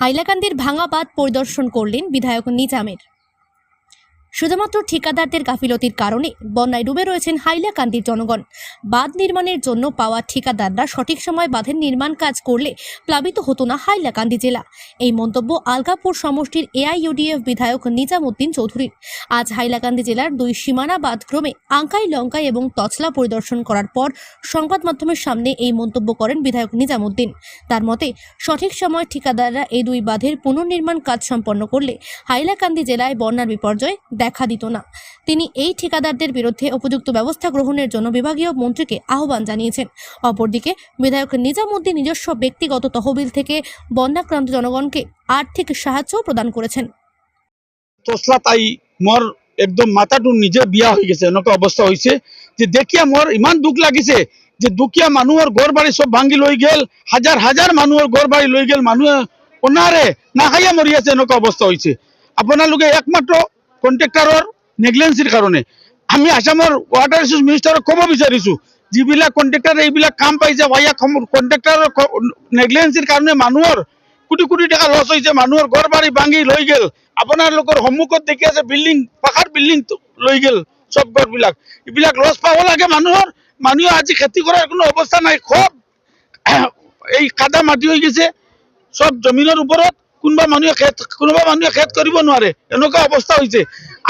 হাইলাকান্দির ভাঙা বাঁধ পরিদর্শন করলেন বিধায়ক নিজামের। শুধুমাত্র ঠিকাদারদের গাফিলতির কারণে বন্যায় ডুবে রয়েছেন হাইলাকান্দির জনগণ। বাঁধ নির্মাণের জন্য পাওয়া ঠিকাদাররা সঠিক সময় বাঁধের নির্মাণ কাজ করলে প্লাবিত হতো না হাইলাকান্দি জেলা। এই মন্তব্য আলগাপুর সমষ্টির এআইইউডিএফ বিধায়ক নিজামুদ্দিন চৌধুরীর। আজ হাইলাকান্দি জেলার দুই সীমানা বাঁধক্রমে আঙ্কাই, লঙ্কাই এবং তছলা পরিদর্শন করার পর সংবাদ মাধ্যমের সামনে এই মন্তব্য করেন বিধায়ক নিজামুদ্দিন। তার মতে, সঠিক সময় ঠিকাদাররা এই দুই বাঁধের পুনর্নির্মাণ কাজ সম্পন্ন করলে হাইলাকান্দি জেলায় বন্যার বিপর্যয় দেখা দিত না। তিনি এই ঠিকাদারদের বিরুদ্ধে উপযুক্ত ব্যবস্থা গ্রহণের জন্য বিভাগীয় মন্ত্রীকে আহ্বান জানিয়েছেন। অপরদিকে, বিধায়ক নিজামুদ্দিন নিজস্ব ব্যক্তিগত তহবিল থেকে বন্যাক্রান্ত জনগণকে আর্থিক সাহায্য প্ৰদান করেছেন। তসলা তাই মোৰ একদম মাথাটো নিজে বিয়া হৈ গৈছে এনেকুৱা অৱস্থা হৈছে যে দেখিয়া মোৰ ইমান দুখ লাগিছে যে দুখীয়া মানুহৰ ঘৰ বাৰী চব ভাঙি লৈ গেল, হাজাৰ হাজাৰ মানুহৰ ঘৰ বাৰী লৈ গেল, মানুহে অনাৰে নাখাইয়া মৰি আছে এনেকুৱা অৱস্থা হৈছে আপোনালোকে একমাত্ৰ কণ্ট্ৰেক্টাৰৰ নেগলেঞ্চিৰ কাৰণে। আমি আসামৰ ৱাটাৰ ৰিচোৰ্চ মিনিষ্টাৰক ক'ব বিচাৰিছোঁ। যিবিলাক কণ্ট্ৰেক্টাৰে এইবিলাক কাম পাইছে ইয়াক কণ্ট্ৰেক্টাৰৰ নেগলেঞ্চিৰ কাৰণে মানুহৰ কোটি কোটি টকা লছ হৈছে, মানুহৰ ঘৰ বাৰী ভাঙি লৈ গেল। আপোনালোকৰ সন্মুখত দেখি আছে বিল্ডিং পাকাৰ বিল্ডিং লৈ গেল চব ঘৰবিলাক। এইবিলাক লছ পাব লাগে মানুহৰ। মানুহে আজি খেতি কৰাৰ কোনো অৱস্থা নাই। খুব এই কাদা মাটি হৈ গৈছে। চব জমিনৰ ওপৰত। কোনোবা মানুহে খেত, কোনোবা মানুহে খেত কৰিব নোৱাৰে। এনেকুৱা অৱস্থা হৈছে।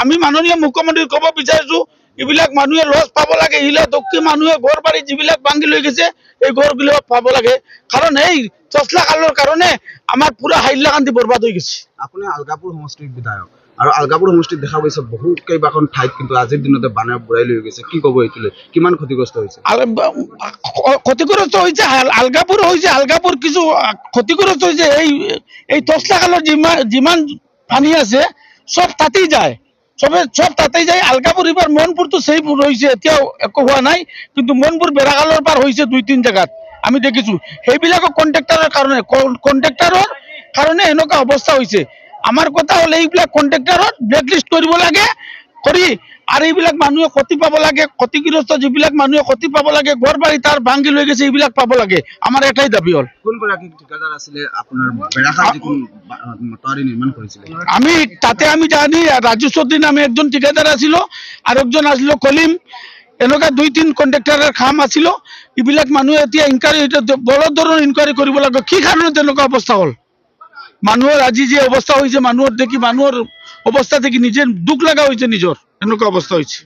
আমি মাননীয় মুখ্যমন্ত্ৰীক ক'ব বিচাৰিছোঁ, এইবিলাক মানুহে লস পাব লাগে এইবিলাক দক্ষিণ মানুহে ঘৰ বাৰী যিবিলাক ভাঙি লৈ গৈছে, এই ঘৰবিলাক পাব লাগে। কাৰণ এই চচলা কালৰ কাৰণে আমাৰ পুৰা হাইলাকান্দি বৰবাদ হৈ গৈছে। আপুনি আলগাপুৰ সমষ্টিৰ বিধায়ক। আৰু আলগাপুৰ সমষ্টিত দেখা গৈছে বহু কেইবাখন ঠাইত কিন্তু আজিৰ দিনতে বানে বুৰাই লৈ গৈছে। কি ক'ব এইটোলৈ? কিমান ক্ষতিগ্ৰস্ত হৈছে? আল- ক- ক্ষতিগ্ৰস্ত হৈছে আল- আলগাপুৰ হৈছে আলগাপুৰ কিছু আহ, ক্ষতিগ্ৰস্ত হৈছে এই এই তসলা কালৰ যিমান পানী আছে চব তাতেই যায়। চবে চব তাতেই যায়। আলগাপুৰ এইবাৰ মনপুৰটো ছেফ ৰৈছে এতিয়াও একো হোৱা নাই কিন্তু মনপুৰ বেৰাকালৰ পাৰ হৈছে দুই তিনি জেগাত। আমি দেখিছো। সেইবিলাকক কণ্ট্ৰেক্টাৰৰ কাৰণে কণ্ট্ৰেক্টাৰৰ কাৰণে এনেকুৱা অৱস্থা হৈছে। আমাৰ কথা হ'ল এইবিলাক কণ্ট্ৰেক্টাৰত ব্লেকলিষ্ট কৰিব লাগে কৰি আৰু এইবিলাক মানুহে ক্ষতি পাব লাগে ক্ষতিগ্ৰস্ত যিবিলাক মানুহে ক্ষতি পাব লাগে ঘৰ বাৰী তাৰ ভাঙি লৈ গৈছে এইবিলাক পাব লাগে। আমাৰ এটাই দাবি হ'ল। ঠিকাদাৰ আমি তাতে আমি জানি রাজু চৌধুরী নামে একজন ঠিকাদার আছিল আর একজন আছিল কলিম। এনেকুৱা দুই তিন কণ্ট্ৰেক্টাৰৰ খাম আসিল এইবিলাক মানুহে এতিয়া ইনকুৱাৰী বলত ধৰণৰ ইনকুৱাৰী কৰিব লাগিব কি কাৰণত তেনেকুৱা অৱস্থা হ'ল? মানুহৰ আজি যে অৱস্থা হৈছে, মানুহৰ দেখি, মানুহৰ অৱস্থা দেখি নিজে দুখ লগা হৈছে নিজৰ। এনেকুৱা অৱস্থা হৈছে।